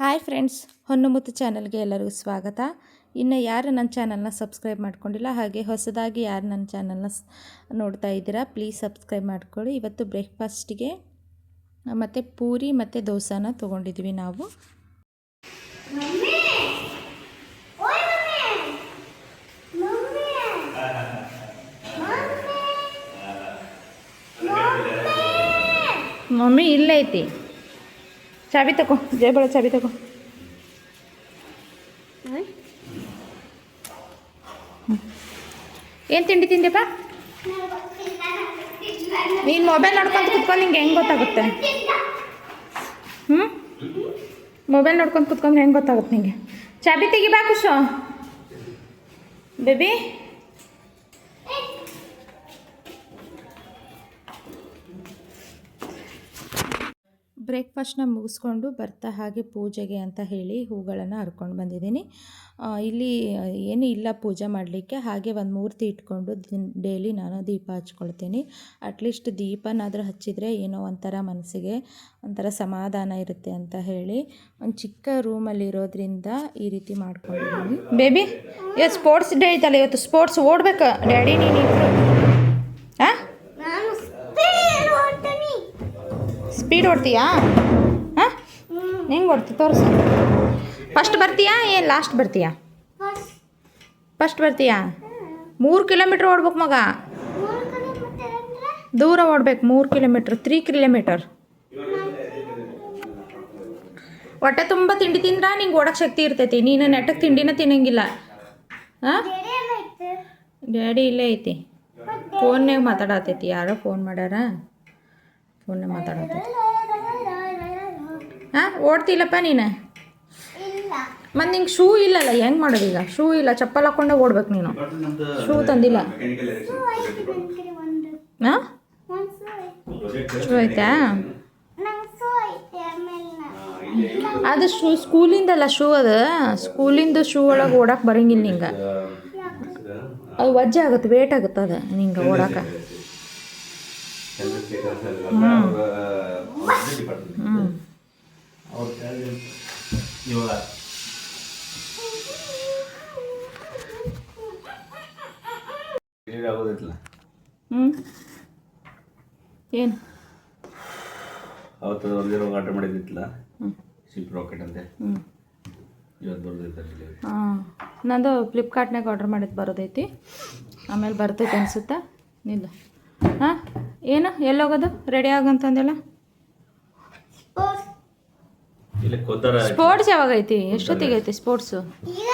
Hi friends ಹೊನ್ನುಮುತ್ತು ಚಾನಲ್ಗೆ ಎಲ್ಲರಿಗೂ ಸ್ವಾಗತ ಇನ್ನು ಯಾರು ನನ್ನ ಚಾನಲ್ನ ಸಬ್ಸ್ಕ್ರೈಬ್ ಮಾಡ್ಕೊಂಡಿಲ್ಲ ಹಾಗೆ ಹೊಸದಾಗಿ ಯಾರು ನನ್ನ ಚಾನಲ್ನ ನೋಡ್ತಾ ಇದ್ದೀರಾ ಪ್ಲೀಸ್ ಸಬ್ಸ್ಕ್ರೈಬ್ ಮಾಡ್ಕೊಳ್ಳಿ ಇವತ್ತು ಬ್ರೇಕ್ಫಾಸ್ಟಿಗೆ ಮತ್ತು ಪೂರಿ ಮತ್ತು ದೋಸಾನ ತೊಗೊಂಡಿದ್ವಿ ನಾವು ಮಮ್ಮಿ ಇಲ್ಲೇ ಐತಿ ಚಾವಿ ತಗೋ ಜೇಬಳ ಚಾವಿ ತಗೋ ಏನು ತಿಂಡಿ ತಿಂದೆಪ್ಪ ನೀನು ಮೊಬೈಲ್ ನೋಡ್ಕೊಂತ ಕುತ್ಕೊಂಡು ನಿಂಗೆ ಹೆಂಗೆ ಗೊತ್ತಾಗುತ್ತೆ ಹ್ಞೂ ಮೊಬೈಲ್ ನೋಡ್ಕೊಂಡು ಕುತ್ಕೊಂಡ್ರೆ ಹೆಂಗೆ ಗೊತ್ತಾಗುತ್ತೆ ನಿಂಗೆ ಚಾಬಿ ತೆಗಿಬಾ ಕುಶು ಬೇಬಿ ಬ್ರೇಕ್ಫಾಸ್ಟ್ನ ಮುಗಿಸ್ಕೊಂಡು ಬರ್ತಾ ಹಾಗೆ ಪೂಜೆಗೆ ಅಂತ ಹೇಳಿ ಹೂಗಳನ್ನು ಹರ್ಕೊಂಡು ಬಂದಿದ್ದೀನಿ. ಇಲ್ಲಿ ಏನು ಇಲ್ಲ ಪೂಜೆ ಮಾಡಲಿಕ್ಕೆ. ಹಾಗೆ ಒಂದು ಮೂರ್ತಿ ಇಟ್ಕೊಂಡು ಡೈಲಿ ನಾನು ದೀಪ ಹಚ್ಕೊಳ್ತೀನಿ. ಅಟ್ಲೀಸ್ಟ್ ದೀಪನಾದರೂ ಹಚ್ಚಿದರೆ ಏನೋ ಒಂಥರ ಮನಸ್ಸಿಗೆ ಒಂಥರ ಸಮಾಧಾನ ಇರುತ್ತೆ ಅಂತ ಹೇಳಿ ಒಂದು ಚಿಕ್ಕ ರೂಮಲ್ಲಿ ಇರೋದ್ರಿಂದ ಈ ರೀತಿ ಮಾಡ್ಕೊಂಡಿದ್ದೀನಿ. ಬೇಬಿ ಇವತ್ತು ಸ್ಪೋರ್ಟ್ಸ್ ಡೇ ಐತಲ್ಲ ಇವತ್ತು. ಸ್ಪೋರ್ಟ್ಸ್ ಓಡ್ಬೇಕು. ಡ್ಯಾಡಿ ನೀನು ಸ್ಪೀಡ್ ಓಡ್ತೀಯಾ? ಹಾಂ? ಹೆಂಗೆ ಓಡ್ತಿ? ತೋರಿಸು. ಫಸ್ಟ್ ಬರ್ತೀಯಾ? ಏನು ಲಾಸ್ಟ್ ಬರ್ತೀಯಾ? ಫಸ್ಟ್ ಬರ್ತೀಯಾ? ಮೂರು ಕಿಲೋಮೀಟ್ರ್ ಓಡ್ಬೇಕು ಮಗ. ದೂರ ಓಡ್ಬೇಕು ಮೂರು ಕಿಲೋಮೀಟ್ರ್ ತ್ರೀ ಕಿಲೋಮೀಟರ್ ಹೊಟ್ಟೆ ತುಂಬ ತಿಂಡಿ ತಿಂದ್ರೆ? ನಿಂಗೆ ಓಡಕ್ಕೆ ಶಕ್ತಿ ಇರ್ತೈತಿ. ನೀನು ನೆಟ್ಟಗೆ ತಿಂಡಿನ ತಿನ್ನಂಗಿಲ್ಲ. ಹಾಂ? ಡ್ಯಾಡಿ ಇಲ್ಲೇ ಐತಿ. ಫೋನ್ನಾಗ ಮಾತಾಡತೈತಿ. ಯಾರೋ ಫೋನ್ ಮಾಡ್ಯಾರ? ಫೋನ್ನಾಗ ಮಾತಾಡೋದು. ಹಾಂ ಓಡ್ತಿಲ್ಲಪ್ಪ ನೀನು? ಮತ್ತು ನಿಂಗೆ ಶೂ ಇಲ್ಲಲ್ಲ, ಹೆಂಗೆ ಮಾಡೋದು ಈಗ? ಶೂ ಇಲ್ಲ, ಚಪ್ಪಲ್ ಹಾಕೊಂಡೆ ಓಡ್ಬೇಕು ನೀನು. ಶೂ ತಂದಿಲ್ಲ. ಹಾಂ? ಶೂ ಆಯ್ತಾ ಅದು ಶೂ, ಸ್ಕೂಲಿಂದಲ್ಲ ಶೂ ಅದು. ಸ್ಕೂಲಿಂದ ಶೂ ಒಳಗೆ ಓಡಕ್ಕೆ ಬರಂಗಿಲ್ಲ ನಿಂಗೆ. ಅದು ವಜ್ಜೆ ಆಗುತ್ತೆ, ವೇಟ್ ಆಗುತ್ತೆ ಅದು ನಿಂಗೆ ಓಡಕ್ಕೆ ಹ್ಞೂ ಇವಾಗ. ಆಗೋದಿತ್ತಲ್ಲ ಹ್ಞೂ ಏನು? ಅವತ್ತು ಒಂದಿರೋ ಆರ್ಡರ್ ಮಾಡಿದ್ದಿತ್ತಲ್ಲ? ಹ್ಞೂ ಶಿಪ್ ರಾಕೆಟ್ ಅಂತೆ. ಹ್ಞೂ ಇವತ್ತು ಬರೋದೈತೆ ಹಾಂ. ನಂದು ಫ್ಲಿಪ್ಕಾರ್ಟ್ನಾಗ ಆರ್ಡ್ರ್ ಮಾಡಿದ್ದು ಬರೋದೈತಿ. ಆಮೇಲೆ ಬರ್ತೈತೆ ಅನಿಸುತ್ತಾ? ನಿಲ್ಲ. ಹಾಂ? ಏನು? ಎಲ್ಲೋಗೋದು? ರೆಡಿ ಆಗಂತಂದೆಲ್ಲ? ಸ್ಪೋರ್ಟ್ಸ್ ಇಲ್ಲಿ ಕೊದ್ದಾರ ಸ್ಪೋರ್ಟ್ಸ್ ಯಾವಾಗ ಐತಿ? ಎಷ್ಟೊತ್ತಿಗೆ ಐತಿ ಸ್ಪೋರ್ಟ್ಸು ಈಗ?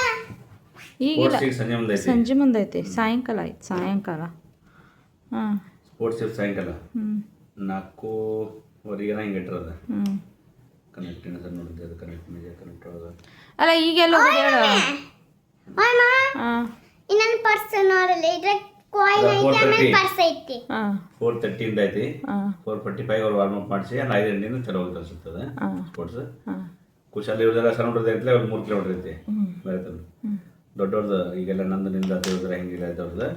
ಈಗಿಲ್ಲ. ಸಂಜೆ ಮುಂದೆ ಐತಿ. ಸಂಜೆ ಮುಂದೆ ಐತಿ. ಸಾಯಂಕಾಲ ಐತಿ ಸಾಯಂಕಾಲ. ಹಾಂ. ಸ್ಪೋರ್ಟ್ಸ್ ಸಾಯಂಕಾಲ? ಹ್ಞೂ ನಾಲ್ಕೂವರೆಗೆ ಹಿಂಗೆ ಇಟ್ಟಿರೋದು? ಹ್ಞೂ ಕನೆಕ್ಟಿನ ಸರ್ ನೋಡಿದ್ದೆ ಅದು? ಕನೆಕ್ಟ್ ಮೀಡಿಯಾ ಕನೆಕ್ಟ್ ಒಳಗೆ? ಅಲ್ಲ ಈಗೆಲ್ಲ ಹೇಳು. ಹಾಂ. ಇನ್ನೊಂದು ಪರ್ಸ್ ನೋಡಲ್ಲ ಇದ್ರಾಗ ಕಾಯಿನ್ ಅದ ಐತಿ 430. ಪರ್ಸ್ ಐತಿ ಹಾಂ. ಫೋರ್ ತರ್ಟಿಯಿಂದ ಐತಿ. ಫೋರ್ ಫಾರ್ಟಿ ಫೈವ್ ಅವ್ರು ವಾರ್ಮ್ ಅಪ್ ಮಾಡಿಸಿ ಅಲ್ಲಿ ಐದು ಗಂಟೆಯಿಂದ ಚಲೋ ಹೋಗಿ ಅನ್ಸುತ್ತದೆ ಸ್ಪೋರ್ಟ್ಸ್ ಕುಶಾಲಿ ಇವ್ರದೆಲ್ಲ ಸಣ್ಣ ಹುಡುಗದ ಐತ್ಲೆ ಅವ್ರು ಮೂರು ಕಿಲೋಮೀಟರ್ ಐತಿ ಹ್ಞೂ ದೊಡ್ಡವ್ರದ್ದು ಈಗೆಲ್ಲ ನಂದು ನಿಂದ ದೇವ್ರದ್ರ ಹೆಂಗಿಲ್ಲ ಇದ್ದವ್ರದ್ದು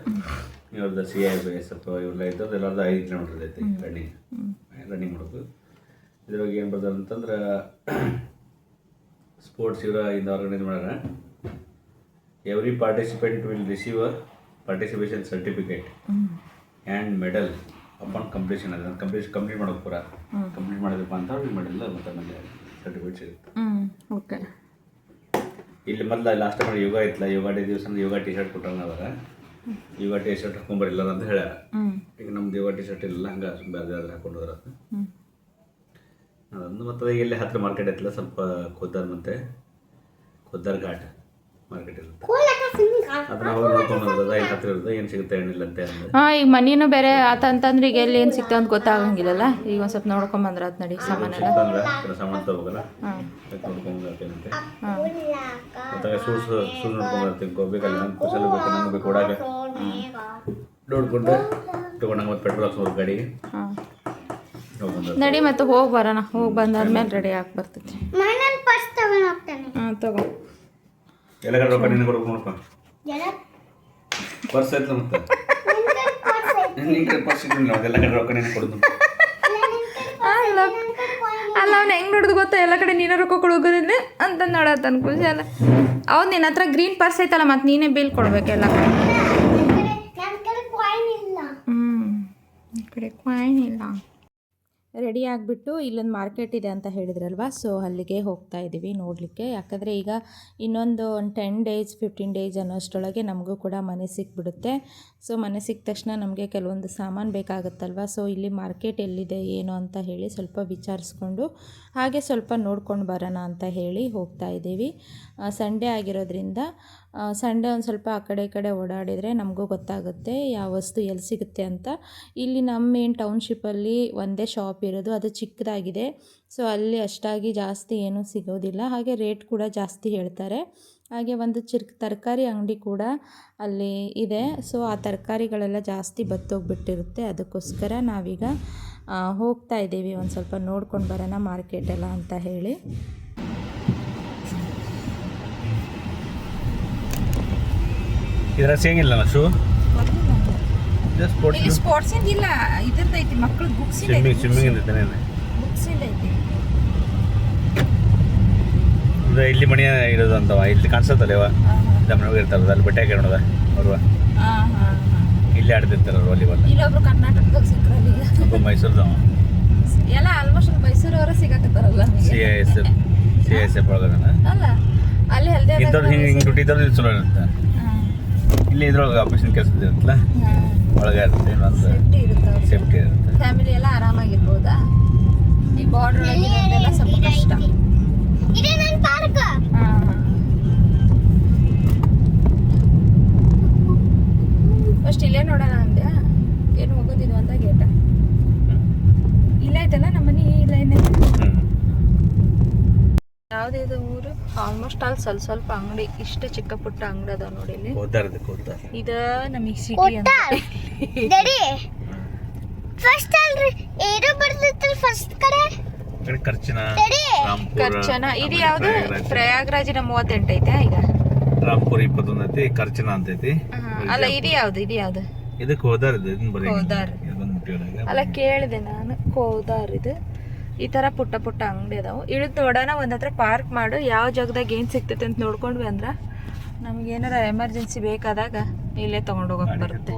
ಇವ್ರದ್ದು C I B S F ಇವೆಲ್ಲ ಇದ್ದವ್ರದ್ದು ಎಲ್ಲರದ್ದು ಐದು ಕಿಲೋಮೀಟರ್ ಐತಿ ರನ್ನಿಂಗ್ ರನ್ನಿಂಗ್ ಮಾಡೋದು ಇದ್ರೊಳಗೆ ಏನು ಬರ್ತಾರೆ ಅಂತಂದ್ರೆ ಸ್ಪೋರ್ಟ್ಸ್ ಇವರ ಇಂದ ಆರ್ಗನೈಸ್ ಮಾಡ್ಯಾರ. Every participant will receive a participation certificate and medal upon completion ಅದ ಕಂಪ್ಲೀಟ್ ಕಂಪ್ಲೀಟ್ ಮಾಡೋಕೆ ಪೂರ ಕಂಪ್ಲೀಟ್ ಮಾಡಿದಪ್ಪ ಅಂತ ಅವ್ರಿಗೆ ಮೆಡಲ್ ಮತ್ತು ಆಮೇಲೆ ಸರ್ಟಿಫಿಕೇಟ್ ಸಿಗುತ್ತೆ ಓಕೆ ಇಲ್ಲಿ ಮೊದಲ ಲಾಸ್ಟ್ ಟೈಮ್ ಯೋಗ ಇತ್ತಲ್ಲ ಯೋಗ ಡೇ ದಿವಸ ಯೋಗ ಟಿ ಶರ್ಟ್ ಕೊಟ್ಟಾಗ ಅವಾಗ ಯೋಗ ಟಿ ಶರ್ಟ್ ಹಾಕೊಂಬರಿಲ್ಲ ಅಂತ ಹೇಳ್ಯಾರ ಈಗ ನಮ್ದು ಯೋಗ ಟಿ ಶರ್ಟ್ ಇಲ್ಲ ಹಂಗೆ ಬೇರೆ ಅದ್ರ ಹಾಕೊಂಡು ಹೋದ್ರ ಅದೊಂದು ಮತ್ತು ಈಗ ಇಲ್ಲಿ ಹತ್ತಿರ ಮಾರ್ಕೆಟ್ ಐತಲ್ಲ ಸ್ವಲ್ಪ ಖುದ್ದಾರ್ ಮತ್ತು ಖುದ್ದಾರ್ ಘಾಟ್ ಮಾರ್ಕೆಟ್ ಇರುತ್ತೆ ಅದನ್ನ ನೋಡ್ಕೊಂಡು ಇಲ್ಲಿ ಏನು ಸಿಗುತ್ತೆ ಏನಿಲ್ಲ ಅಂತ ಅಂದ್ರೆ ಹಾಂ ಈಗ ಮನಿನೂ ಬೇರೆ ಆತಂತಂದ್ರೆ ಈಗ ಎಲ್ಲಿ ಏನು ಸಿಗ್ತಾವ ಅಂತ ಗೊತ್ತಾಗಂಗಿಲ್ಲಲ್ಲ? ಈಗ ಒಂದು ಸ್ವಲ್ಪ ನೋಡ್ಕೊಂಬಂದ್ರೆ ಆತ್ ನಡಿ ಸಾಮಾನೆಲ್ಲ. ತಗೋಬೇಕಲ್ಲ? ಹಾಂ. ಅದಕ್ಕೆ ನೋಡ್ಕೊಂಡು ಬರ್ತೇನಂತೆ ಹಾಂ. ಕೂಲಕ ಮತ್ತೆ ಶೂಸ್ ಶೂಸ್ ನೋಡ್ಕೊಂಡು ಬರ್ತೀನಿ ಹೋಗ್ಬೇಕಲ್ಲ ನಂಗೆ ಕುಶಲ ಬೇಕು ನಂಗೆ ಬೇಕು ಓಡಾಕ ನೋಡ್ಕೊಂಡು ತೊಗೊಂಡಂಗೆ ಮತ್ತೆ ಪೆಟ್ರೋಲ್ ಗಾಡಿಗೆ ಹಾಂ. ನಡಿ ಮತ್ತೆ ಹೋಗಿ ಬರೋಣ ಹೋಗಿ ಬಂದಾದ್ಮೇಲೆ ರೆಡಿ ಆಗಿ ಬರ್ತೈತಿ ಹಾಂ ತಗೋ. ಎಲ್ಲ ಕಡೆ ರೊಕ್ಕ ನಿನ್ನ ಕೊಡ್ಬೇಕು ನೋಡಪ್ಪ ಎಲ್ಲ ಪರ್ಸ್ ಮತ್ತೆ ನಿನ್ ಕಡೆ ಪರ್ಸ್ ಕಡೆ ರೊಕ್ಕ ಕೊಡೋದು. ಅಲ್ಲ ಅವ್ನು ಹೆಂಗೆ ನೋಡಿದ್ ಗೊತ್ತಾ? ಎಲ್ಲ ಕಡೆ ನೀನು ರೊಕ್ಕ ಕೊಡೋಗೋದಿಲ್ಲ ಅಂತ ನೋಡತ್ತನ ಖುಷಿ ಅಲ್ಲ. ಹೌದು ನಿನ್ನ ಹತ್ರ ಗ್ರೀನ್ ಪರ್ಸ್ ಐತಲ್ಲ ಮತ್ತೆ ನೀನೇ ಬಿಲ್ ಕೊಡ್ಬೇಕೆಲ್ಲ ಎಲ್ಲ ಕಡೆ. ಹ್ಞೂ ಈ ಕಡೆ ಕಾಯಿನ್ ಇಲ್ಲ. ರೆಡಿ ಆಗಿಬಿಟ್ಟು ಇಲ್ಲೊಂದು ಮಾರ್ಕೆಟ್ ಇದೆ ಅಂತ ಹೇಳಿದ್ರಲ್ವ? ಸೊ ಅಲ್ಲಿಗೆ ಹೋಗ್ತಾ ಇದ್ದೀವಿ ನೋಡಲಿಕ್ಕೆ. ಯಾಕಂದರೆ ಈಗ ಇನ್ನೊಂದು ಒಂದು ಟೆನ್ ಡೇಸ್ ಫಿಫ್ಟೀನ್ ಡೇಸ್ ಅನ್ನೋಷ್ಟರೊಳಗೆ ನಮಗೂ ಕೂಡ ಮನೆ ಸಿಕ್ಬಿಡುತ್ತೆ. ಸೊ ಮನೆ ಸಿಕ್ಕ ತಕ್ಷಣ ನಮಗೆ ಕೆಲವೊಂದು ಸಾಮಾನು ಬೇಕಾಗುತ್ತಲ್ವ? ಸೊ ಇಲ್ಲಿ ಮಾರ್ಕೆಟ್ ಎಲ್ಲಿದೆ, ಏನು ಅಂತ ಹೇಳಿ ಸ್ವಲ್ಪ ವಿಚಾರಿಸ್ಕೊಂಡು, ಹಾಗೆ ಸ್ವಲ್ಪ ನೋಡ್ಕೊಂಡು ಬರೋಣ ಅಂತ ಹೇಳಿ ಹೋಗ್ತಾ ಇದ್ದೀವಿ ಸಂಡೇ ಆಗಿರೋದ್ರಿಂದ ಸಂಡೇ ಒಂದು ಸ್ವಲ್ಪ ಆ ಕಡೆ ಈ ಕಡೆ ಓಡಾಡಿದರೆ ನಮಗೂ ಗೊತ್ತಾಗುತ್ತೆ ಯಾವ ವಸ್ತು ಎಲ್ಲಿ ಸಿಗುತ್ತೆ ಅಂತ. ಇಲ್ಲಿ ನಮ್ಮ ಮೇನ್ ಟೌನ್ಶಿಪ್ಪಲ್ಲಿ ಒಂದೇ ಶಾಪ್ ಇರೋದು, ಅದು ಚಿಕ್ಕದಾಗಿದೆ. ಸೊ ಅಲ್ಲಿ ಅಷ್ಟಾಗಿ ಜಾಸ್ತಿ ಏನೂ ಸಿಗೋದಿಲ್ಲ. ಹಾಗೆ ರೇಟ್ ಕೂಡ ಜಾಸ್ತಿ ಹೇಳ್ತಾರೆ. ಹಾಗೆ ಒಂದು ಚಿರ್ಕ್, ತರಕಾರಿ ಅಂಗಡಿ ಕೂಡ ಅಲ್ಲಿ ಇದೆ. ಸೊ ಆ ತರಕಾರಿಗಳೆಲ್ಲ ಜಾಸ್ತಿ ಬತ್ತೋಗ್ಬಿಟ್ಟಿರುತ್ತೆ. ಅದಕ್ಕೋಸ್ಕರ ನಾವೀಗ ಹೋಗ್ತಾ ಇದ್ದೀವಿ. ಒಂದು ಸ್ವಲ್ಪ ನೋಡ್ಕೊಂಡು ಬರೋಣ ಮಾರ್ಕೆಟೆಲ್ಲ ಅಂತ ಹೇಳಿ. ಇದ್ರಾಗ ಸಿಗಂಗಿಲ್ಲ ಶೂ ಸ್ಪೋರ್ಟ್ಸ್ ಸ್ಪೋರ್ಟ್ಸಿಂದ ಇಲ್ಲ ಇದ್ರದ್ದು ಐತಿ ಮಕ್ಕಳು ಬುಕ್ಸ್ ಸ್ವಿಮ್ಮಿಂಗ್ ಸ್ವಿಮ್ಮಿಂಗ್ ಐತಿ. ಇದು ಇಲ್ಲಿ ಮಣಿಯ ಇರೋದು ಅಂತವ ಇಲ್ಲಿ ಮನೆಗೆ ಇರ್ತಾರಲ್ಲ ಅಲ್ಲಿ ಬಟ್ಟೆ ಹಾಕಿರೋದ ಅವ್ರವ ಇಲ್ಲಿ ಆಡ್ತಿರ್ತಾರ ವಾಲಿಬಾಲ್ ಇಲ್ಲೊಬ್ರು ಕರ್ನಾಟಕದಾಗ ಸಿಕ್ಕ್ರಲ್ಲ. ಈಗ ಒಬ್ಬ ಮೈಸೂರ್ದವ ಎಲ್ಲ ಆಲ್ಮೋಸ್ಟ್ ಮೈಸೂರವರ ಸಿಗಾಕತ್ತಾರಲ್ಲ C I S F C I S F ಒಳಗದಾನ ಅಲ್ಲ ಅಲ್ಲಿ ಹೆಲ್ದಿ ಇದ್ದವ್ರು ಹಿಂಗೆ ಹಿಂಗೆ ದುಡ್ಡು ಇದ್ದವ್ರು ಇದು ಚಲೋ ಇರುತ್ತೆ. ಇಲ್ಲಿ ಇದ್ರೊಳಗೆ ಆಪರೇಷನ್ ಕೆಲಸ ಇರುತ್ತಲ್ಲ? ಒಳಗೆ ಇರುತ್ತೆ ಇನ್ನೊಂದು ಸೇಫ್ಟಿ ಇರುತ್ತೆ ಸೇಫ್ಟಿ ಇರುತ್ತೆ. ಫ್ಯಾಮಿಲಿ ಎಲ್ಲ ಆರಾಮಾಗಿರ್ಬೋದಾ? ಈ ಬಾರ್ಡರ್ ಒಳಗಿರೋದೆಲ್ಲ ಸ್ವಲ್ಪ ಕಷ್ಟ. ಇದೆ ನನ್ನ ಪಾರ್ಕ್. ಫಸ್ಟ್ ಇಲ್ಲೇ ನೋಡೋಣ ಅಂದ್ಯಾ ಏನು ಹೋಗೋದಿದ್ವು ಅಂತ ಗೇಟ ಇಲ್ಲ ಐತಲ್ಲ ನಮ್ಮನೆ ಇಲ್ಲ ಏನೇ ಹ್ಞೂ ಯಾವುದಿದು ಊರು? ಆಲ್ಮೋಸ್ಟ್ ಅಲ್ಲಿ ಸ್ವಲ್ಪ ಸ್ವಲ್ಪ ಅಂಗಡಿ ಇಷ್ಟ ಚಿಕ್ಕ ಪುಟ್ಟ ಅಂಗಡಿ ಅದಾವ ನೋಡಿ ಇಲ್ಲಿ. ಕೋತಾರದು ಕೋತಾರ ಇದ ನಮಗೆ ಸಿಟಿ ಅಂತ ಡ್ಯಾಡಿ ಫಸ್ಟ್ ಅಲ್ರಿ ಏನು ಬರ್ತಿತ್ತು ಫಸ್ಟ್ ಕಡೆ. ಖರ್ಚಿನ ಖರ್ಚನ ಇದು ಯಾವುದು? ಪ್ರಯಾಗ್ರಾಜ್. ಪ್ರಯಾಗ್ರಾಜಿನ ಮೂವತ್ತೆಂಟು ಐತೆ ಈಗ? ರಾಮ್ಪುರ ಇಪ್ಪತ್ತೊಂದು ಐತಿ ಖರ್ಚಿನ ಅಂತೈತಿ ಅಲ್ಲ ಇದು ಯಾವ್ದು? ಇದು ಯಾವ್ದು? ಇದಕ್ಕೆ ಹೋದಾರ ಇದು ಬರೀ ಮುಟ್ಟಿಯೋದಾಗ ಅಲ್ಲ ಕೇಳಿದೆ ನಾನು. ಕೋದಾರ್ ಇದು. ಈ ತರ ಪುಟ್ಟ ಪುಟ್ಟ ಅಂಗಡಿ ಅದಾವು. ಇಳಿದು ನೋಡೋಣ ಒಂದ್ ಹತ್ರ ಪಾರ್ಕ್ ಮಾಡು ಯಾವ ಜಾಗದಾಗ ಏನ್ ಸಿಗ್ತೈತೆ ಅಂತ ನೋಡ್ಕೊಂಡ್ವಿ ಅಂದ್ರ ನಮ್ಗೆ ಏನಾರ ಎಮರ್ಜೆನ್ಸಿ ಬೇಕಾದಾಗ ಇಲ್ಲೇ ತಗೊಂಡು ಹೋಗಕ್ ಬರುತ್ತೆ.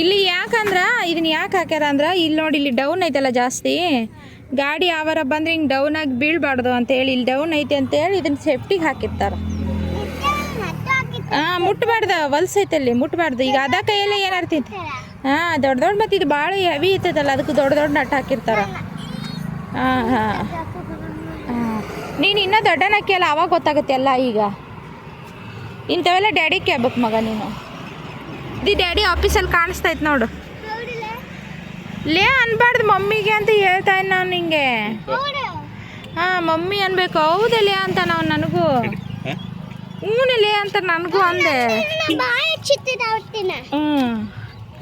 ಇಲ್ಲಿ ಯಾಕಂದ್ರ ಇದನ್ನ ಯಾಕೆ ಹಾಕ್ಯಾರ ಅಂದ್ರ ಇಲ್ಲಿ ನೋಡಿ ಇಲ್ಲಿ ಡೌನ್ ಐತಲ್ಲ ಜಾಸ್ತಿ. ಗಾಡಿ ಯಾವಾರ ಬಂದ್ರೆ ಹಿಂಗೆ ಡೌನ್ ಆಗಿ ಬೀಳ್ಬಾರ್ದು ಅಂತ ಹೇಳಿ ಇಲ್ಲಿ ಡೌನ್ ಐತೆ ಅಂತ ಹೇಳಿ ಇದನ್ನ ಸೇಫ್ಟಿಗೆ ಹಾಕಿರ್ತಾರ. ಹಾ ಮುಟ್ಬಾರ್ದ ಹೊಲ್ಸೈತೆ ಐತಲ್ಲಿ ಮುಟ್ಬಾರ್ದು. ಈಗ ಅದ ಕೈಯಲ್ಲಿ ಏನಾರು ತಿಂತ ಹಾ ದೊಡ್ಡ ದೊಡ್ಡ ಮತ್ತು ಇದು ಭಾಳ ಹೆವಿ ಇರ್ತದಲ್ಲ ಅದಕ್ಕೆ ದೊಡ್ಡ ದೊಡ್ಡ ನಟ್ ಹಾಕಿರ್ತಾರ. ಹಾಂ ಹಾಂ. ನೀನು ಇನ್ನೂ ದೊಡ್ಡನಕ್ಕಿ ಅಲ್ಲ ಅವಾಗ ಗೊತ್ತಾಗುತ್ತೆ ಎಲ್ಲ ಈಗ. ಇಂಥವೆಲ್ಲ ಡ್ಯಾಡಿ ಕೇಳ್ಬೇಕು ಮಗ ನೀನು. ಇದು ಡ್ಯಾಡಿ ಆಫೀಸಲ್ಲಿ ಕಾಣಿಸ್ತೈತೆ ನೋಡು. ಲೇ ಅನ್ಬಾರ್ದು ಮಮ್ಮಿಗೆ ಅಂತ ಹೇಳ್ತಾ ಇದ್ದ ನಾನು ನಿಂಗೆ. ಹಾಂ ಮಮ್ಮಿ ಅನ್ಬೇಕು. ಹೌದಲೇ ಅಂತ ನಾವು ನನಗೂ. ಹ್ಞೂನಲೇ ಅಂತ ನನಗೂ ಅಂದೆ. ಹ್ಞೂ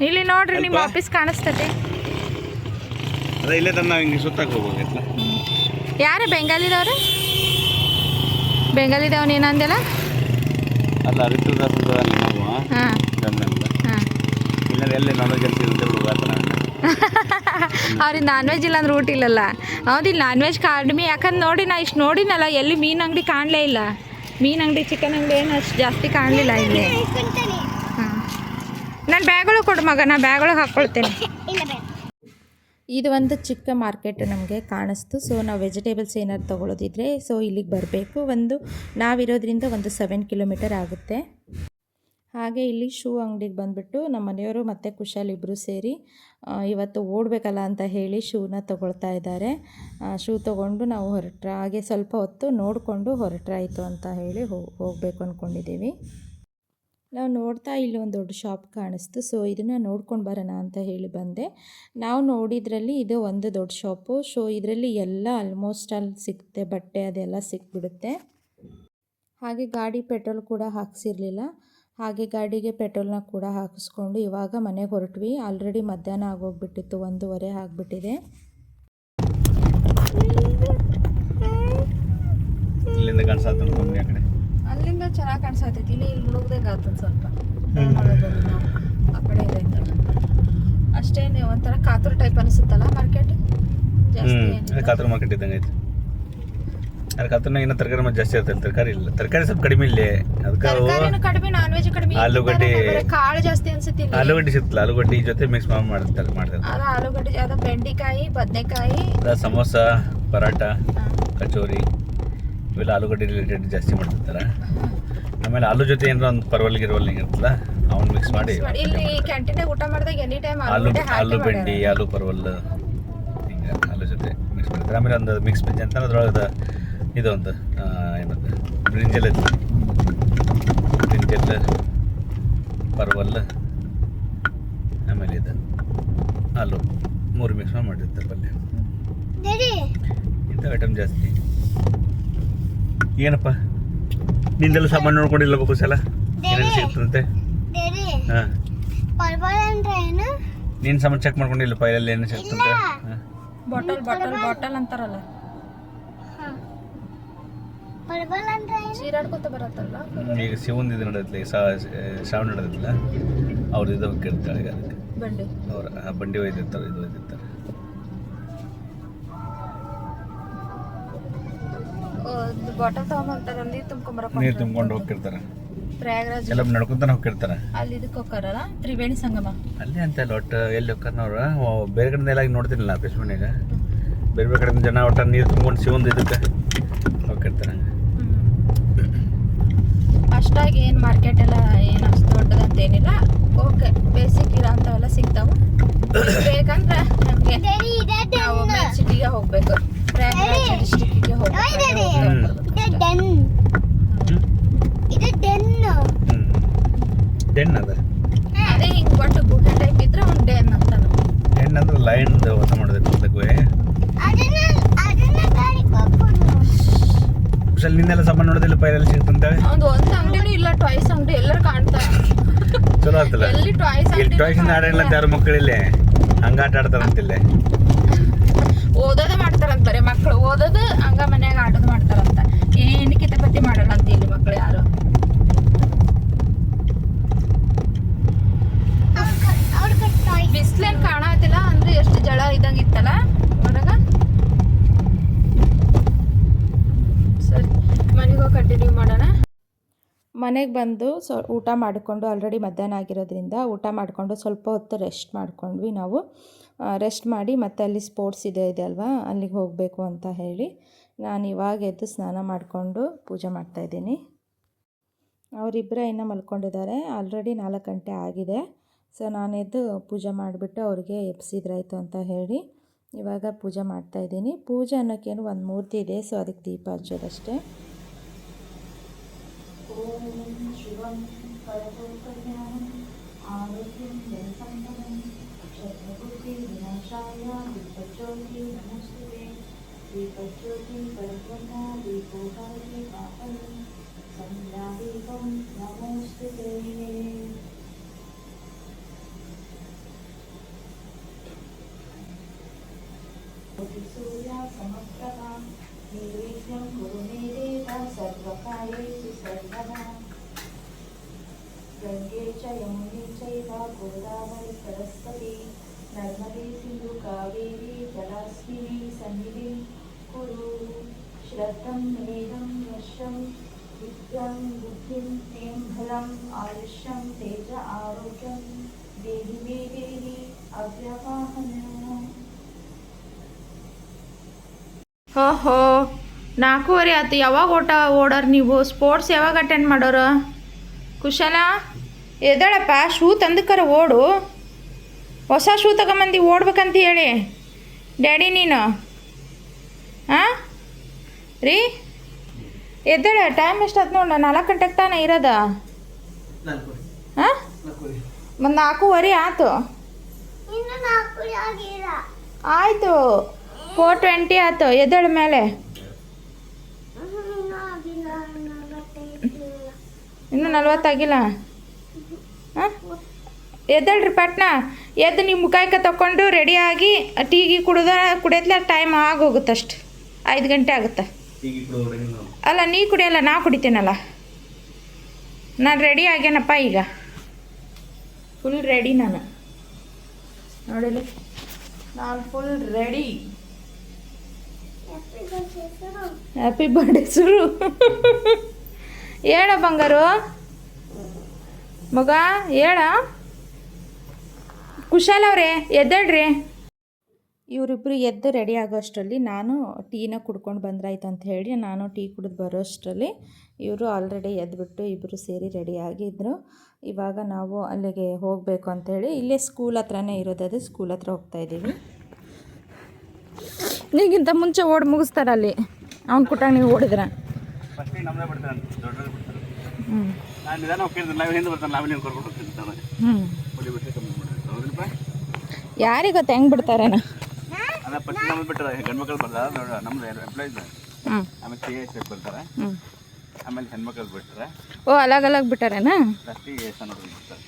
ಇಲ್ಲಿ ನೋಡ್ರಿ ನಿಮ್ಮ ಆಫೀಸ್ ಕಾಣಿಸ್ತದೆ. ಅದೇ ಇಲ್ಲೇ ತಂದು ನಾವು ಹಿಂಗೆ ಸುತ್ತಾಕ್ ಹೋಗ್ಬೇಕಲ್ಲ ಯಾರು ಬೆಂಗಾಲಿದವ್ರು? ಬೆಂಗಾಲಿದವನು ಏನಂದೆಲ್ಲ? ಅಲ್ಲ ಋತುದಾಸ್ ಅಲ್ಲಿ ನಾವು ಹಾಂ. ಗಮನ ಹಾಂ. ಇಲ್ಲ ಎಲ್ಲಿ ನಾನ್ ವೆಜ್ ಅಂತ ಇರುತ್ತೆ ಹುಡುಗಾತನ ಅವ್ರಿಗೆ ನಾನ್ ವೆಜ್ ಇಲ್ಲ ಅಂದ್ರೆ ಊಟ ಇಲ್ಲಲ್ಲ? ಹೌದಿಲ್ಲ ನಾನ್ ವೆಜ್ ಕಡಿಮೆ. ಯಾಕಂದ್ರೆ ನೋಡಿ ನಾ ಇಷ್ಟು ನೋಡಿನಲ್ಲ ಎಲ್ಲಿ ಮೀನು ಅಂಗಡಿ ಕಾಣಲೇ ಇಲ್ಲ. ಮೀನು ಅಂಗಡಿ ಚಿಕನ್ ಅಂಗಡಿ ಏನು ಅಷ್ಟು ಜಾಸ್ತಿ ಕಾಣಲಿಲ್ಲ ಇಲ್ಲಿ. ನಾನು ಬ್ಯಾಗಳು ಕೊಡು ಮಗ ನಾ ಬ್ಯಾಗೊಳಗೆ ಹಾಕ್ಕೊಳ್ತೇನೆ ಇದು ಒಂದು ಚಿಕ್ಕ ಮಾರ್ಕೆಟ್ ನಮಗೆ ಕಾಣಿಸ್ತು. ಸೊ ನಾವು ವೆಜಿಟೇಬಲ್ಸ್ ಏನಾದ್ರು ತೊಗೊಳೋದಿದ್ರೆ ಸೊ ಇಲ್ಲಿಗೆ ಬರಬೇಕು. ಒಂದು ನಾವಿರೋದ್ರಿಂದ ಒಂದು ಸೆವೆನ್ ಕಿಲೋಮೀಟರ್ ಆಗುತ್ತೆ. ಹಾಗೆ ಇಲ್ಲಿ ಶೂ ಅಂಗಡಿಗೆ ಬಂದುಬಿಟ್ಟು ನಮ್ಮ ಮನೆಯವರು ಮತ್ತು ಕುಶಾಲ್ ಇಬ್ಬರು ಸೇರಿ ಇವತ್ತು ಓಡಬೇಕಲ್ಲ ಅಂತ ಹೇಳಿ ಶೂನ ತೊಗೊಳ್ತಾ ಇದ್ದಾರೆ. ಶೂ ತೊಗೊಂಡು ನಾವು ಹೊರಟ್ರ ಹಾಗೆ ಸ್ವಲ್ಪ ಹೊತ್ತು ನೋಡಿಕೊಂಡು ಹೊರಟ್ರಾಯಿತು ಅಂತ ಹೇಳಿ ಹೋಗಬೇಕು ಅಂದ್ಕೊಂಡಿದ್ದೀವಿ ನಾವು ನೋಡ್ತಾ ಇಲ್ಲಿ ಒಂದು ದೊಡ್ಡ ಶಾಪ್ ಕಾಣಿಸ್ತು. ಸೊ, ಇದನ್ನು ನೋಡ್ಕೊಂಡು ಬರೋಣ ಅಂತ ಹೇಳಿ ಬಂದೆ. ನಾವು ನೋಡಿದ್ರಲ್ಲಿ ಇದು ಒಂದು ದೊಡ್ಡ ಶಾಪು. ಸೊ, ಇದರಲ್ಲಿ ಎಲ್ಲ ಆಲ್ಮೋಸ್ಟ್ ಅಲ್ಲಿ ಸಿಗುತ್ತೆ ಬಟ್ಟೆ ಅದೆಲ್ಲ ಸಿಕ್ಬಿಡುತ್ತೆ. ಹಾಗೆ ಗಾಡಿ ಪೆಟ್ರೋಲ್ ಕೂಡ ಹಾಕ್ಸಿರ್ಲಿಲ್ಲ. ಹಾಗೆ ಗಾಡಿಗೆ ಪೆಟ್ರೋಲ್ನ ಕೂಡ ಹಾಕಿಸ್ಕೊಂಡು ಇವಾಗ ಮನೆಗೆ ಹೊರಟ್ವಿ. ಆಲ್ರೆಡಿ ಮಧ್ಯಾಹ್ನ ಆಗೋಗ್ಬಿಟ್ಟಿತ್ತು. ಒಂದೂವರೆ ಆಗಿಬಿಟ್ಟಿದೆ. ಇಲ್ಲಿಂದ ಕಡೆ. ಅಲ್ಲಿಂದ ಚೆನ್ನಾಗಿ ಕಾಣಿಸತೈತಿ ಇಲ್ಲಿ ಇಲ್ಲಿ ಆಗ್ತದೆ ಸ್ವಲ್ಪ. ಆ ಕಡೆ ಇದೈತೆ ಅಷ್ಟೇನೆ ಒಂಥರ ಕಾತುರ ಟೈಪ್ ಅನಿಸುತ್ತಲ್ಲ ಮಾರ್ಕೆಟ್ ಜಾಸ್ತಿ. ಕಾತರ ಮಾರ್ಕೆಟ್ ಇದ್ದಂಗೆ ಐತಿ. ಅದಕ್ಕೆ ಹತ್ರನಾಗ ಇನ್ನೂ ತರಕಾರಿ ಮತ್ತೆ ಜಾಸ್ತಿ ಇರ್ತದೆ ತರಕಾರಿ ಇಲ್ಲ. ತರಕಾರಿ ಸ್ವಲ್ಪ ಕಡಿಮೆ ಇಲ್ಲಿ. ಅದಕ್ಕೆ ಕಡಿಮೆ ನಾನ್ ವೆಜ್ ಕಡಿಮೆ ಆಲೂಗಡ್ಡೆ- ಕಾಳು ಜಾಸ್ತಿ ಅನ್ಸುತ್ತೆ. ಆಲೂಗಡ್ಡೆ ಸಿಗ್ತಲ್ಲ. ಆಲೂಗಡ್ಡೆ ಜೊತೆ ಮಿಕ್ಸ್ ಮಾಡಿ ಮಾಡ್ತಾರೆ ಮಾಡ್ತಾರೆ ಅದ ಆಲೂಗಡ್ಡೆ ಅದ ಬೆಂಡೆಕಾಯಿ ಬದನೆಕಾಯಿ. ಸಮೋಸ ಪರಾಟ ಕಚೋರಿ. ಇವೆಲ್ಲ ಆಲೂಗಡ್ಡೆ ರಿಲೇಟೆಡ್ ಜಾಸ್ತಿ ಮಾಡ್ತಿರ್ತಾರೆ? ಆಮೇಲೆ ಆಲೂ ಜೊತೆ ಏನಾರ ಒಂದು ಪರ್ವಲ್ ಗಿರ್ವಲ್ ಇರುತ್ತಲ್ಲ ಅವ್ನು ಮಿಕ್ಸ್ ಮಾಡಿ ಇಲ್ಲಿ ಕ್ಯಾಂಟೀನಾಗ ಊಟ ಮಾಡಿದಾಗ ಎನಿ ಟೈಮ್ ಆಲೂ ಆಲೂ ಬೆಂಡಿ ಆಲೂ ಪರ್ವಲ್ ಹಿಂಗೆ ಆಲೂ ಜೊತೆ ಮಿಕ್ಸ್ ಮಾಡ್ತಾರೆ. ಆಮೇಲೆ ಒಂದು ಮಿಕ್ಸ್ ಬೆಂಜ್ ಅಂತ ಅದ್ರೊಳಗೆ ಇದೊಂದು ಒಂದು ಏನದು ಬ್ರಿಂಜಲ್ ಐತಿ ಬ್ರಿಂಜಲ್ ಪರ್ವಲ್ ಆಮೇಲೆ ಇದು ಆಲೂ ಮೂರು ಮಿಕ್ಸ್ ಮಾಡಿ ಮಾಡಿರ್ತಾರೆ ಪಲ್ಯ. ಇಂಥ ಐಟಮ್ ಜಾಸ್ತಿ. ಏನಪ್ಪ? ನಿಂದೆಲ್ಲ ಸಾಮಾನು ನೋಡ್ಕೊಂಡಿಲ್ಲ ಬೇಕು ಸಲ ಏನೇನು ಸಿಗ್ತದಂತೆ? ಹಾಂ. ನೀನು ಸಾಮಾನು ಚೆಕ್ ಮಾಡ್ಕೊಂಡಿಲ್ಲಪ್ಪ ಇಲ್ಲೆಲ್ಲ ಏನು ಸಿಗ್ತಂತೆ ಹಾಂ. ಬಾಟಲ್ ಬಾಟಲ್ ಬಾಟಲ್ ಅಂತಾರಲ್ಲ. ಈಗ ಅಂದ್ರೆ ಇದು ನಡೆದಲ್ಲ ಶ್ರಾವಣ ನಡೆದಿಲ್ಲ ಅವ್ರು ಇದು ಕೇಳ್ತಾಳೆ ಈಗ ಅದಕ್ಕೆ. ಬಂಡಿ. ಅವ್ರ ಬಂಡಿ ಒಯ್ದಿರ್ತಾರೆ ಇದು ಒಯ್ದಿರ್ತಾರೆ ಬಾಟಲ್ ತಗೊಂಬರ್ತಾರ ನೀರ್ ತುಂಬ್ಕೊಂಬರಕ್ ನೀರು ತುಂಬ್ಕೊಂಡು ಹೋಗ್ತಿರ್ತಾರೆ. ಪ್ರಯಾಗ್ರಾಜ್. ಎಲ್ಲ ನಡ್ಕೊಂತಾನೆ ಹೋಗ್ತಿರ್ತಾರೆ. ಅಲ್ಲಿ ಇದಕ್ಕೆ ಹೋಗ್ತಾರಲ್ಲ ತ್ರಿವೇಣಿ ಸಂಗಮ. ಅಲ್ಲೇ ಅಂತ ಇಲ್ಲ ಒಟ್ಟು ಎಲ್ಲಿ ಹೋಗ್ತಾರನವ್ರು ಬೇರೆ ಕಡೆಯಿಂದ ಎಲ್ಲ ನೋಡ್ತಿರಲಿಲ್ಲ ಫೇಸ್ಬುಕ್ನಾಗ ಬೇರೆ ಬೇರೆ ಕಡೆಯಿಂದ ಜನ ಒಟ್ಟು ನೀರು ತುಂಬ್ಕೊಂಡು ಸಿಗೊಂದು ಇದಕ್ಕೆ ಹೋಗ್ತಿರ್ತಾರೆ. ಅಷ್ಟಾಗಿ ಏನು ಮಾರ್ಕೆಟ್ ಎಲ್ಲ ಏನು ಅಷ್ಟು ದೊಡ್ಡದಂತ ಏನಿಲ್ಲ ಓಕೆ ಬೇಸಿಕ್ ಇರೋ ಅಂಥವೆಲ್ಲ ಸಿಗ್ತಾವ. ಬೇಕಂದ್ರೆ ನಮಗೆ ನಾವು ಸಿಟಿಗೆ ಹೋಗ್ಬೇಕು. ಪ್ರಯಾಗ್ರಾಜ್ ಡಿಸ್ಟಿಕ್ಕಿಗೆ ಹೋಗ್ಬೇಕು. ಡೆನ್ ಅದ. ಅದೇ ಹಿಂಗೆ ಒಟ್ಟು ಗುಹೆ ಟೈಪ್ ಇದ್ರೆ ಒಂದು ಡೇನ್ ಅಂತ ಡೆನ್ ಅಂದ್ರೆ ಲೈನ್ ವಾಸ ಮಾಡಬೇಕು ಅಂತ ಕುಶಲ್ ನಿನ್ನೆಲ್ಲ ಸಾಮಾನು ನೋಡೋದಿಲ್ಲ ಪೈರಲ್ಲಿ ಸಿಗ್ತಂತಾಳೆ ಒಂದು ಒಂದು ಅಂಗಡಿ ಇಲ್ಲ ಟಾಯ್ಸ್ ಅಂಗಡಿ ಎಲ್ಲರೂ ಕಾಣ್ತಾರೆ ಚಲೋ ಆಗ್ತಲ್ಲ ಎಲ್ಲಿ ಟಾಯ್ಸ್ ಇಲ್ಲಿ ಟಾಯ್ಸ್ ಆಡಲ್ಲ ಯಾರು ಮಕ್ಕಳಿಲ್ಲೇ ಹಂಗ ಆಟ ಆಡ್ತಾರಂತಿಲ್ಲ. ಓದೋದೇ ಮಾಡ್ತಾರಂತಾರೆ ಮಕ್ಕಳು ಓದೋದು ಹಂಗ ಮನ್ಯಾಗ ಆಡೋದು ಮಾಡ್ತಾರಂತ ಏನು ಕಿತಪತಿ ಮಾಡಲ್ಲ ಅಂತ ಇಲ್ಲಿ ಮಕ್ಕಳು ಯಾರು ಅವ್ರ ಟಾಯ್ ಬಿಸ್ಲೇನ್ ಕಾಣತಿಲ್ಲ ಅಂದ್ರೆ ಎಷ್ಟು ಜಳ ಇದ್ದಂಗೆ ಇತ್ತಲ್ಲ ಹೊರಗ ಸರಿ ಮನೆಗೆ ಹೋಗಿ ಕಂಟಿನ್ಯೂ ಮಾಡೋಣ ಮನೆಗೆ ಬಂದು ಸೊ, ಊಟ ಮಾಡಿಕೊಂಡು ಆಲ್ರೆಡಿ ಮಧ್ಯಾಹ್ನ ಆಗಿರೋದ್ರಿಂದ ಊಟ ಮಾಡಿಕೊಂಡು ಸ್ವಲ್ಪ ಹೊತ್ತು ರೆಸ್ಟ್ ಮಾಡ್ಕೊಂಡ್ವಿ ನಾವು. ರೆಸ್ಟ್ ಮಾಡಿ ಮತ್ತೆ ಅಲ್ಲಿ ಸ್ಪೋರ್ಟ್ಸ್ ಇದೆ ಇದೆ ಅಲ್ವಾ? ಅಲ್ಲಿಗೆ ಹೋಗಬೇಕು ಅಂತ ಹೇಳಿ ನಾನು ಇವಾಗ ಎದ್ದು ಸ್ನಾನ ಮಾಡಿಕೊಂಡು ಪೂಜೆ ಮಾಡ್ತಾಯಿದ್ದೀನಿ ಅವರಿಬ್ಬರೇ ಇನ್ನೂ ಮಲ್ಕೊಂಡಿದ್ದಾರೆ. ಆಲ್ರೆಡಿ ನಾಲ್ಕು ಗಂಟೆ ಆಗಿದೆ. ಸೊ ನಾನು ಎದ್ದು ಪೂಜೆ ಮಾಡಿಬಿಟ್ಟು ಅವ್ರಿಗೆ ಎಬ್ಸಿದ್ರಾಯ್ತು ಅಂತ ಹೇಳಿ ಇವಾಗ ಪೂಜೆ ಮಾಡ್ತಾಯಿದ್ದೀನಿ ಪೂಜೆ ಅನ್ನೋಕ್ಕೇನು ಒಂದು ಮೂರ್ತಿ ಇದೆ ಸೊ ಅದಕ್ಕೆ ದೀಪ ಹಚ್ಚೋದಷ್ಟೇ. ॐ शिवं परतोकल्याणम् आरोग्यं जनसम्पदं शत्रबुद्धिविनाशाय दीपज्योति नमस्ते दीपज्योति परब्रह्म दीपोहरि पापनं सन्द्रादीपं नमोऽस्तु ते सूर्या समप्रभा निर्विघ्नं कुरु मे देव सर्वकार्येषु सर्वदा गङ्गे च यमुने चैव गोदावरी सरस्वती नर्मदे सिन्धु कावेरी जलास्मिनी सन्निधिं कुरु श्रद्धं मेदं वर्षं विद्यां बुद्धिं तें फलम् आयुष्यं तेज आरोग्यं देहि मे देहि अव्यवाहनम् ಓಹೋ ನಾಲ್ಕೂವರೆ ಆಯ್ತು. ಯಾವಾಗ ಓಟ ಓಡೋರು ನೀವು? ಸ್ಪೋರ್ಟ್ಸ್ ಯಾವಾಗ ಅಟೆಂಡ್ ಮಾಡೋರು? ಕುಶಲ ಎದಳಪ್ಪ ಶೂ ತಂದಕ್ಕರ ಓಡು. ಹೊಸ ಶೂ ತಗೊಂಬಂದು ಓಡ್ಬೇಕಂತ ಹೇಳಿ. ಡ್ಯಾಡಿ ನೀನು? ಹಾಂ ರೀ? ಎದ್ದಳ ಟೈಮ್ ಎಷ್ಟಾಯ್ತು ನೋಡ. ನಾಲ್ಕು ಗಂಟೆಗೆ ತಾನೇ ಇರೋದ. ಹಾಂ ಒಂದು ನಾಲ್ಕೂವರೆ ಆಯ್ತು ಆಯಿತು. ಫೋರ್ ಟ್ವೆಂಟಿ ಆಯ್ತು ಎದ್ದೇಳ ಮೇಲೆ. ಇನ್ನೂ ನಲ್ವತ್ತಾಗಿಲ್ಲ. ಹಾಂ? ಎದ್ದೇಳ್ರಿ ಪಟ್ನ. ಎದ್ದು ನಿಮ್ಮ ಮುಖಾಯ್ಕ ತಗೊಂಡು ರೆಡಿಯಾಗಿ ಟೀಗಿ ಕುಡ್ದ ಕುಡಿಯತ್ಲ ಟೈಮ್ ಆಗೋಗುತ್ತಷ್ಟು. ಐದು ಗಂಟೆ ಆಗುತ್ತೆ. ಅಲ್ಲ ನೀ ಕುಡಿಯಲ್ಲ ನಾ ಕುಡಿತೀನಲ್ಲ. ನಾನು ರೆಡಿ ಆಗ್ಯಾನಪ್ಪ ಈಗ. ಫುಲ್ ರೆಡಿ ನಾನು. ನೋಡಲಿ ನಾನು ಫುಲ್ ರೆಡಿ ಹ್ಯಾಪಿ ಬರ್ಡೇ ಸುರು ಹೇಳ ಬಂಗಾರು. ಮಗ, ಹೇಳ. ಕುಶಾಲ್ ಅವರೇ, ಎದ್ದೇಳ್ರಿ. ಇವರಿಬ್ಬರು ಎದ್ದು ರೆಡಿ ಆಗೋಷ್ಟರಲ್ಲಿ ನಾನು ಟೀನ ಕುಡ್ಕೊಂಡು ಬಂದ್ರಾಯ್ತು ಅಂತ ಹೇಳಿ ನಾನು ಟೀ ಕುಡಿದು ಬರೋ ಅಷ್ಟರಲ್ಲಿ ಇವರು ಆಲ್ರೆಡಿ ಎದ್ಬಿಟ್ಟು ಇಬ್ಬರು ಸೇರಿ ರೆಡಿ ಆಗಿದ್ದರು ಇವಾಗ ನಾವು ಅಲ್ಲಿಗೆ ಹೋಗಬೇಕು ಅಂತೇಳಿ ಇಲ್ಲೇ ಸ್ಕೂಲ್ ಹತ್ರನೇ ಇರೋದದು ಸ್ಕೂಲ್ ಹತ್ರ ಹೋಗ್ತಾ ಇದ್ದೀವಿ. ನೀಗಿಂತ ಮುಂಚೆ ಓಡಿ ಮುಗಿಸ್ತಾರೆ ಅಲ್ಲಿ. ಅವ್ನ ಕುಟ್ಟಾಗ ನೀವು ಓಡಿದ್ರ. ಯಾರಿಗ ಬಿಡ್ತಾರೆ ಬಿಡ್ತಾರೆ. ಗೊತ್ತ ಹೆಂಗೆ ಬಿಟ್ರೆ ಓ ಅಲಗ್ ಅಲಗ್ ಬಿಟ್ಟಾರೇನ ಫಸ್ಟಿಗೆ ಎಸ್ ಅನ್ನೋದು ಬಿಡ್ತಾರೆ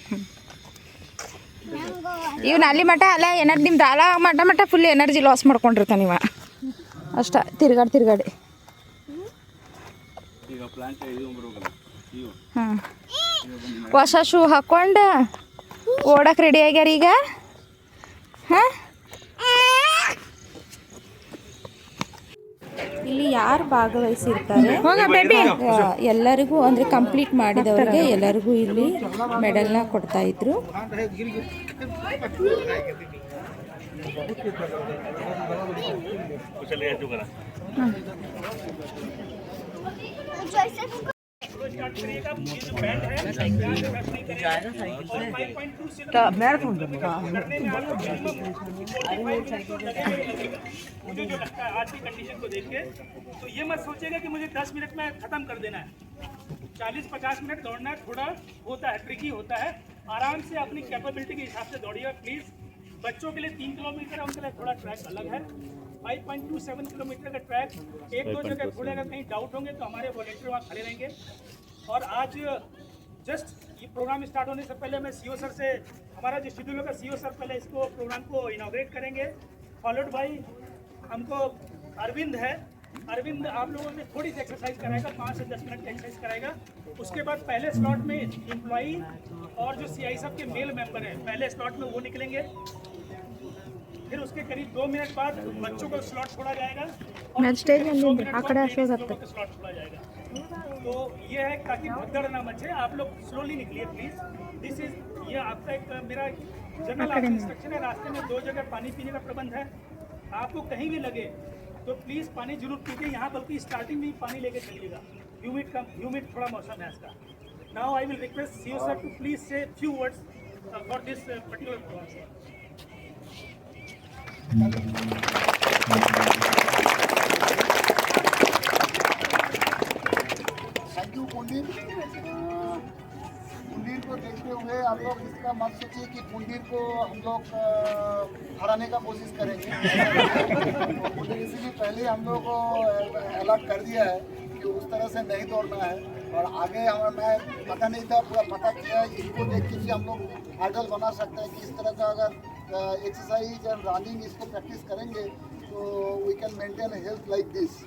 ಇವ್ನು ಅಲ್ಲಿ ಮಠ ಅಲ್ಲ ಎನರ್ಜಿ ನಿಮ್ದು ಅಲ ಮಠ ಮಠ ಫುಲ್ ಎನರ್ಜಿ ಲಾಸ್ ಮಾಡ್ಕೊಂಡಿರ್ತಾನೆ ಇವ. ಅಷ್ಟ ತಿರ್ಗಾಡಿ ತಿರ್ಗಾಡಿ. ಇವು. ಹಾಂ. ಹೊಸ ಶೂ ಹಾಕ್ಕೊಂಡು ಓಡಕ್ಕೆ ರೆಡಿ ಆಗ್ಯಾರ ಈಗ? ಹಾಂ? ಇಲ್ಲಿ ಯಾರು ಭಾಗವಹಿಸಿರ್ತಾರೆ? ಎಲ್ಲರಿಗೂ ಅಂದ್ರೆ ಕಂಪ್ಲೀಟ್ ಮಾಡಿದವರಿಗೆ ಎಲ್ಲರಿಗೂ ಇಲ್ಲಿ ಮೆಡಲ್ನ ಕೊಡ್ತಾ ಇದ್ರು. मैराथन मुझे जो लगता है आज की कंडीशन को देख के तो ये मत सोचेगा कि मुझे 10 मिनट में ख़त्म कर देना है 40-50 मिनट दौड़ना थोड़ा होता है ट्रिकी होता है आराम से अपनी कैपेबिलिटी के हिसाब से दौड़िएगा प्लीज़ बच्चों के लिए तीन किलोमीटर है उनके लिए थोड़ा ट्रैक अलग है 5.27 किलोमीटर का ट्रैक एक दो जगह खुलेगा कहीं डाउट होंगे तो हमारे वॉलेंटियर वहाँ खड़े रहेंगे और आज जस्ट ये प्रोग्राम स्टार्ट होने से पहले मैं सीओ सर से हमारा जो शेड्यूल होगा सीओ सर पहले इसको प्रोग्राम को इनाग्रेट करेंगे। फॉलोड बाई हमको अरविंद है। अरविंद आप लोगों से थोड़ी सी एक्सरसाइज कराएगा पाँच से दस मिनट की एक्सरसाइज कराएगा। उसके बाद पहले स्लॉट में एम्प्लॉई और जो सी आई के मेल मेंबर हैं पहले स्लॉट में वो निकलेंगे। फिर उसके करीब दो मिनट बाद बच्चों को स्लॉट छोड़ा जाएगा। और स्लॉट छोड़ा जाएगा। तो ये है ताकि भगदड़ ना मचे आप लोग स्लोली निकलिए प्लीज़ दिस इज़ ये आपका एक मेरा जनरल आपका इंस्ट्रक्शन है। रास्ते में दो जगह पानी पीने का प्रबंध है। आपको कहीं भी लगे तो प्लीज़ पानी ज़रूर पीजिए। यहाँ बल्कि स्टार्टिंग में ही पानी लेके चलिएगा। ह्यूमिड कम ह्यूमिड थोड़ा मौसम है इसका now I will request C sir to please say few words for this particular programme सोचिए कि कुंडीर को हम लोग हराने का कोशिश करेंगे। कुंडीर इसीलिए पहले हम लोग को अलर्ट कर दिया है कि उस तरह से नहीं दौड़ना है। और आगे हम, मैं पता नहीं था, पूरा पता किया इसको देख के भी हम लोग आइडल बना सकते हैं कि इस तरह का अगर एक्सरसाइज एंड रनिंग इसको प्रैक्टिस करेंगे तो we can maintain health like this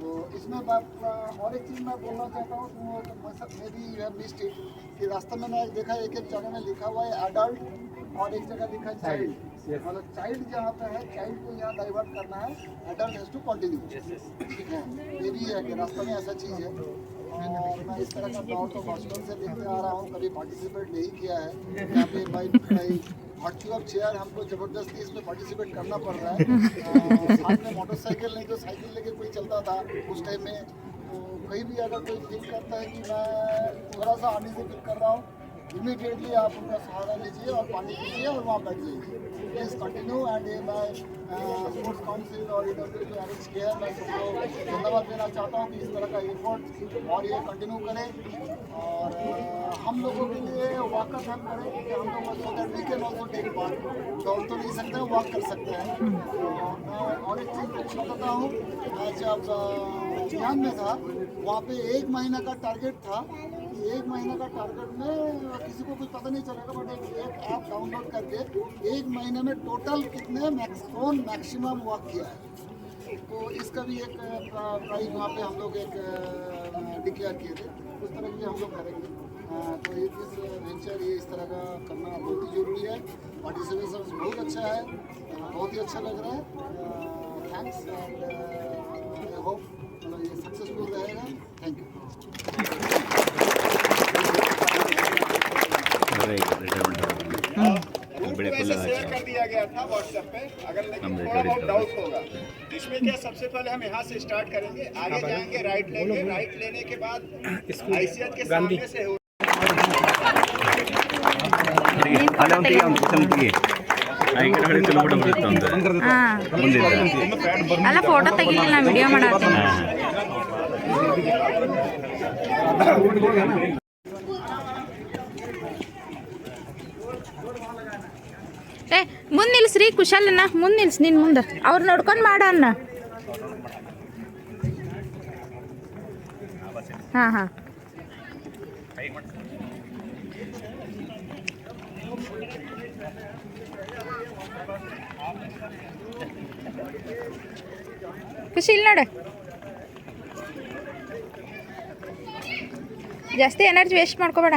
तो इसमें बात और एक चीज़ मैं बोलना चाहता हूँ तो मैं सब मिस्टेक कि रास्ते में मैं देखा एक एक जगह में लिखा हुआ है एडल्ट और एक जगह लिखा है चाइल्ड मतलब चाइल्ड जहाँ पे है चाइल्ड को यहाँ डाइवर्ट करना है एडल्ट हैज़ टू कंटिन्यू ठीक है? ये भी है कि रास्ते में ऐसा चीज़ है। और मैं इस तरह का दौड़ तो बचपन से देखते आ रहा हूँ कभी पार्टिसिपेट नहीं किया है भाई भाई हॉट ऑफ़ चेयर हमको ज़बरदस्ती इसमें पार्टिसिपेट करना पड़ रहा है साथ में मोटरसाइकिल नहीं तो साइकिल लेके कोई चलता था उस टाइम में तो कहीं भी अगर कोई फील करता है कि मैं थोड़ा सा आने से फील कर रहा हूँ। इमीडिएटली आप उनका सहारा लीजिए और पानी पीजिए और वहाँ बैठ जाइए। प्लीज़ कंटिन्यू एंड ये मैं स्पोर्ट्स काउंसिल और जो अरेंज किया है मैं सबको धन्यवाद देना चाहता हूँ कि इस तरह का एफर्ट और ये कंटिन्यू करें। और हम लोगों के लिए वॉक का काम करें क्योंकि हम लोग so that we can also take part दौड़ तो नहीं सकते हैं वॉक कर सकते हैं। तो मैं और एक चीज़ बताता हूँ आज जब ध्यान में था वहाँ पे एक महीना का टारगेट था एक महीने का टारगेट में किसी को कुछ पता नहीं चलेगा बट एक ऐप डाउनलोड करके एक महीने में टोटल कितने मैक्सिमम मैक्सिमम वॉक किया है? तो इसका भी एक प्राइज वहाँ पे हम लोग एक डिक्लेयर किए थे। उस तरह की हम लोग करेंगे। तो ये इस वेंचर ये इस तरह का करना बहुत ही ज़रूरी है। पार्टिसिपेशन बहुत अच्छा है। बहुत ही अच्छा लग रहा है। थैंक्स एंड आई होप रहेगा रिटर्न होगा बड़े खुला शेयर कर दिया गया था व्हाट्सएप पे। अगर लेकिन थोड़ा बहुत डाउट होगा। इसमें क्या सबसे पहले हम यहाँ से स्टार्ट करेंगे आगे जाएँगे राइट लेंगे राइट लेने के बाद हैसियत के सामने से ಅಲ್ಲ ಒಂದು ಒಂದು ಸ್ವಲ್ಪ ಕಡೆ ತಿಳ್ಬಿಟ್ಟು ಬರುತ್ತೆ ಒಂದು ಮುಂದಿದ್ದ ಅಲ್ಲ ಫೋಟೋ ತೆಗಿಲಿಲ್ಲ ನಾನು ವಿಡಿಯೋ ಮಾಡಾತೀನಿ ಮುಂದೆ ನಿಲ್ಸ್ರಿ ಕುಶಾಲನ್ನ ಮುಂದೆ ನಿಲ್ಸ್ ನಿನ್ ಮುಂದೆ. ಅವ್ರು ನೋಡ್ಕೊಂಡು ಮಾಡ ಅಣ್ಣ ಹಾಂ ಹಾಂ. ಖುಷಿ ಇಲ್ಲ ನೋಡ. ಜಾಸ್ತಿ ಎನರ್ಜಿ ವೇಸ್ಟ್ ಮಾಡ್ಕೋಬೇಡ.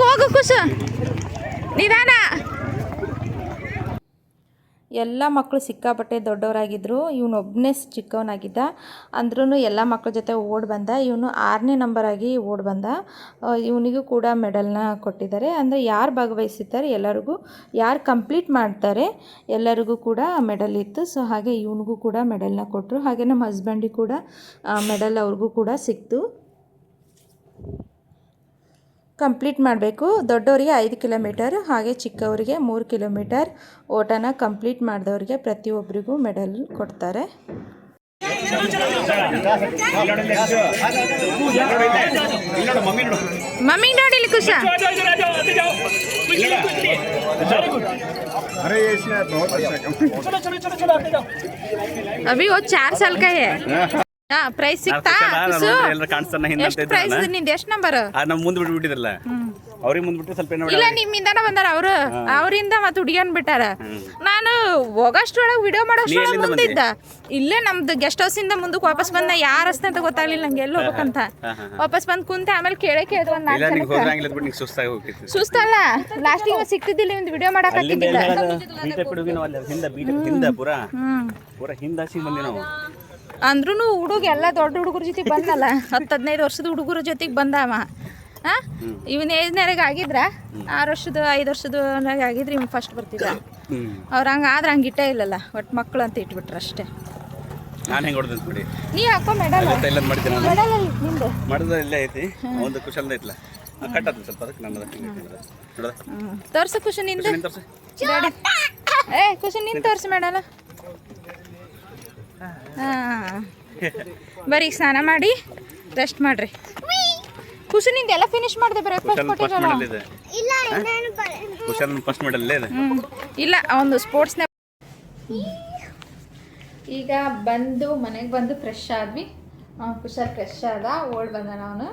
ಹೋಗಿ ಫುಲ್ ಮ್ಯಾನ್ ಹೋಗ್ತಿರ್ತಿ ಎಲ್ಲ ಮಕ್ಕಳು ಸಿಕ್ಕಾಪಟ್ಟೆ ದೊಡ್ಡವರಾಗಿದ್ದರು ಇವನೊಬ್ಬನೇ ಚಿಕ್ಕವನಾಗಿದ್ದ. ಅಂದ್ರೂ ಎಲ್ಲ ಮಕ್ಕಳ ಜೊತೆ ಓಡಿ ಬಂದ. ಇವನು ಆರನೇ ನಂಬರ್ ಆಗಿ ಓಡ್ ಬಂದ. ಇವನಿಗೂ ಕೂಡ ಮೆಡಲ್ನ ಕೊಟ್ಟಿದ್ದಾರೆ. ಅಂದರೆ ಯಾರು ಭಾಗವಹಿಸುತ್ತಾರೆ ಎಲ್ಲರಿಗೂ, ಯಾರು ಕಂಪ್ಲೀಟ್ ಮಾಡ್ತಾರೆ ಎಲ್ಲರಿಗೂ ಕೂಡ ಮೆಡಲ್ ಇತ್ತು. ಸೊ ಹಾಗೆ ಇವನಿಗೂ ಕೂಡ ಮೆಡಲ್ನ ಕೊಟ್ಟರು ಹಾಗೆ ನಮ್ಮ ಹಸ್ಬೆಂಡಿಗೆ ಕೂಡ ಮೆಡಲ್ ಅವ್ರಿಗೂ ಕೂಡ ಸಿಕ್ತು. ಕಂಪ್ಲೀಟ್ ಮಾಡಬೇಕು ದೊಡ್ಡವರಿಗೆ ಐದು ಕಿಲೋಮೀಟರ್ ಹಾಗೆ ಚಿಕ್ಕವರಿಗೆ ಮೂರು ಕಿಲೋಮೀಟರ್ ಓಟನ ಕಂಪ್ಲೀಟ್ ಮಾಡಿದವರಿಗೆ ಪ್ರತಿಯೊಬ್ಬರಿಗೂ ಮೆಡಲ್ ಕೊಡ್ತಾರೆ ಮಮ್ಮಿ ನೋಡಿ ಖುಷ आ जाओ इधर आ जाओ आते ಹಾ ಪ್ರೈಸ್ ಸಿಗ್ತಾ? ಪ್ರೈಸ್ನಿಂದ? ಎಷ್ಟು ನಂಬರ್ ನಮ್ ಮುಂದ್ ಬಿಟ್ಬಿಟ್ಟಿದ್ರಲ್ಲ. ಅವ್ರಿಗೆ ಮುಂದ್ ಬಿಟ್ಟು ಸ್ವಲ್ಪ ಇಲ್ಲ ನಿಮ್ಮಿಂದಾನ ಬಂದಾರ ಅವರು. ಅವರಿಂದ ಮತ್ತೆ ಹುಡುಗಿಯನ್ ಬಿಟ್ಟಾರ. ನಾನು ಹೋಗಷ್ಟೊಳಗೆ ವಿಡಿಯೋ ಮಾಡೋಷ್ಟೊಳಗೆ ಮುಂದಿದ್ದ ಇಲ್ಲೇ ನಮ್ದು ಗೆಸ್ಟ್ ಹೌಸ್ ಇಂದ ಮುಂದಕ್ಕೆ ವಾಪಸ್ ಬಂದ ಯಾರ ರಸ್ತೆ ಅಂತ ಗೊತ್ತಾಗ್ಲಿಲ್ಲ ನಂಗೆ. ಎಲ್ಲಿ ಹೋಗ್ಬೇಕಂತ? ವಾಪಸ್ ಬಂದ್ ಕುಂತೆ ಆಮೇಲೆ ಕೇಳೇ ಕೇಳಿದ್ರು ಒಂದ್ ನಾಲ್ಕು ಸುಸ್ತಲ್ಲ? ಲಾಸ್ಟಿಗೆ ಸಿಕ್ತಿದ್ದಿಲ್ಲ ನಿಮ್ದು ವಿಡಿಯೋ ಮಾಡಕ್ ಹಿಂದೆ ಹಿಂದ ಹಿಂದ ಪೂರ. ಪೂರ ಹಿಂದಾಸಿ ಬಂದಿ ನಾವು. ಅಂದ್ರೂ ಹುಡುಗ ಎಲ್ಲ ದೊಡ್ಡ ಹುಡುಗರ ಜೊತೆ ಬಂದಲ್ಲ ಹತ್ತು ಹದಿನೈದು ವರ್ಷದ ಹುಡುಗರ ಜೊತೆಗೆ ಬಂದಾವ. ಹಾಂ ಇವನ್ ಏಜ್ನಾಗ ಆಗಿದ್ರ ಆರು ವರ್ಷದ ಐದು ವರ್ಷದ ಆಗಿದ್ರೆ ಇವ್ನು ಫಸ್ಟ್ ಬರ್ತಿದ್ದ. ಅವ್ರು ಹಂಗೆ ಆದ್ರೆ ಹಂಗೆ ಇಟ್ಟೇ ಇಲ್ಲಲ್ಲ ಒಟ್ಟು ಮಕ್ಕಳು ಅಂತ ಇಟ್ಬಿಟ್ರು ಅಷ್ಟೇ. ನಾನು ಹೆಂಗೆ ಹೊಡೆದ್ ಬಿಡಿ ನೀ ಹಾಕೋ ಮೆಡಲ್ ಎಲ್ಲ ಮಾಡ್ತೀನಿ ಮೆಡಲ್ ನಿಂದು? ಮಾಡಿದ್ರೆ ಇಲ್ಲೇ ಐತಿ ಒಂದು ಕುಶಲ್ದ ಕಟ್ ಕಟ್ಟತ್ತೆ ಸ್ವಲ್ಪ ಅದಕ್ಕೆ ನಾನು ಅದಕ್ಕೆ ತೋರ್ಸು ಖುಷಿ ನಿಂದ. ಏ ಖುಷಿ ನಿಂದು ತೋರ್ಸು ಮೆಡಲ್ ಹಾಂ. ಬರೀ ಸ್ನಾನ ಮಾಡಿ ರೆಸ್ಟ್ ಮಾಡ್ರಿ. ಖುಷಿ ನಿಂದ ಎಲ್ಲ ಫಿನಿಶ್ ಮಾಡಿದೆ ಬ್ರೇಕ್ಫಾಸ್ಟ್ ಕುಶಲ್ ಫಸ್ಟ್ ಕೊಟ್ಟಿರಲ್ಲ ಬರ ಫಸ್ಟ್ ಮೆಡಲ್ ಇದೆ. ಇಲ್ಲ ಒಂದು ಸ್ಪೋರ್ಟ್ಸ್ನ ಈಗ ಬಂದು ಮನೆಗೆ ಬಂದು ಫ್ರೆಶ್ ಆದ್ವಿ. ಅವ್ನು ಕುಶಾಲ್ ಫ್ರೆಶ್ ಆದ ಓಡ್ ಬಂದ ಅವನು.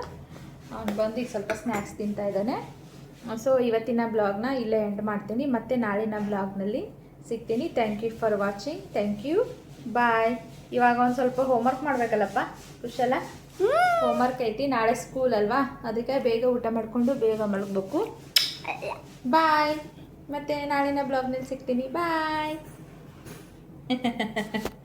ಅವ್ನು ಬಂದು ಈಗ ಸ್ವಲ್ಪ ಸ್ನ್ಯಾಕ್ಸ್ ತಿಂತಾ ಇದ್ದಾನೆ. ಸೊ ಇವತ್ತಿನ ಬ್ಲಾಗ್ನ ಇಲ್ಲೇ ಎಂಡ್ ಮಾಡ್ತೀನಿ. ಮತ್ತೆ ನಾಳಿನ ಬ್ಲಾಗ್ನಲ್ಲಿ ಸಿಗ್ತೀನಿ. Thank you for watching thank you bye ಇವಾಗ ಒಂದು ಸ್ವಲ್ಪ ಹೋಮ್ವರ್ಕ್ ಮಾಡಬೇಕಲ್ಲಪ್ಪ, ಕುಶಲ? ಹೋಮ್ವರ್ಕ್ ಐತಿ, ನಾಳೆ ಸ್ಕೂಲ್ ಅಲ್ವಾ? ಅದಕ್ಕೆ ಬೇಗ ಊಟ ಮಾಡಿಕೊಂಡು ಬೇಗ ಮಲಗಬೇಕು. ಬಾಯ್ ಮತ್ತೆ ನಾಳಿನ ಬ್ಲಾಗ್ನಲ್ಲಿ ಸಿಗ್ತೀನಿ. ಬಾಯ್